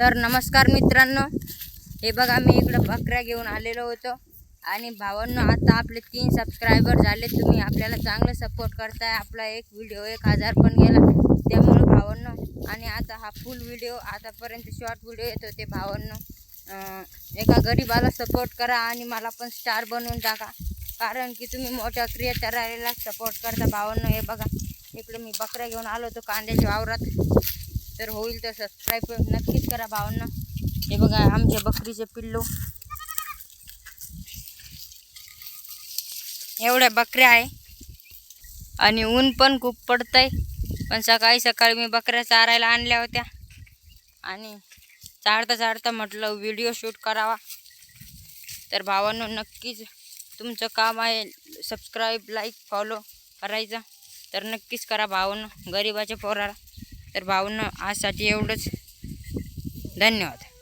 तर नमस्कार मित्रांनो. हे बघा मी इकडं बकऱ्या घेऊन आलेलो होतो. आणि भावांनो आता आपले तीन सबस्क्रायबर झाले. तुम्ही आपल्याला चांगलं सपोर्ट करताय. आपला एक व्हिडिओ एक हजार पण गेला. त्यामुळे भावांनो आणि आता हा फुल व्हिडिओ आतापर्यंत शॉर्ट व्हिडिओ येत होते भावांनो. एका गरीबाला सपोर्ट करा आणि मला पण स्टार बनवून टाका. कारण की तुम्ही मोठ्या क्रिएटरला सपोर्ट करता भावांनो. हे बघा इकडे मी बकऱ्या घेऊन आलो होतो कांद्याच्या वावरात. तर होईल तर सबस्क्राईब नक्कीच करा भावांना. हे बघा आमच्या बकरीचे पिल्लू. एवढ्या बकऱ्या आहे. आणि ऊन पण खूप पडतंय. पण सकाळी सकाळी मी बकऱ्या चारायला आणल्या होत्या. आणि चारता चारता म्हटलं व्हिडिओ शूट करावा. तर भावांनो नक्कीच तुमचं काम आहे सबस्क्राईब लाईक फॉलो करायचं. तर नक्कीच करा भावांनो गरिबाच्या पोराला. तर भाऊंना आजसाठी एवढंच. धन्यवाद.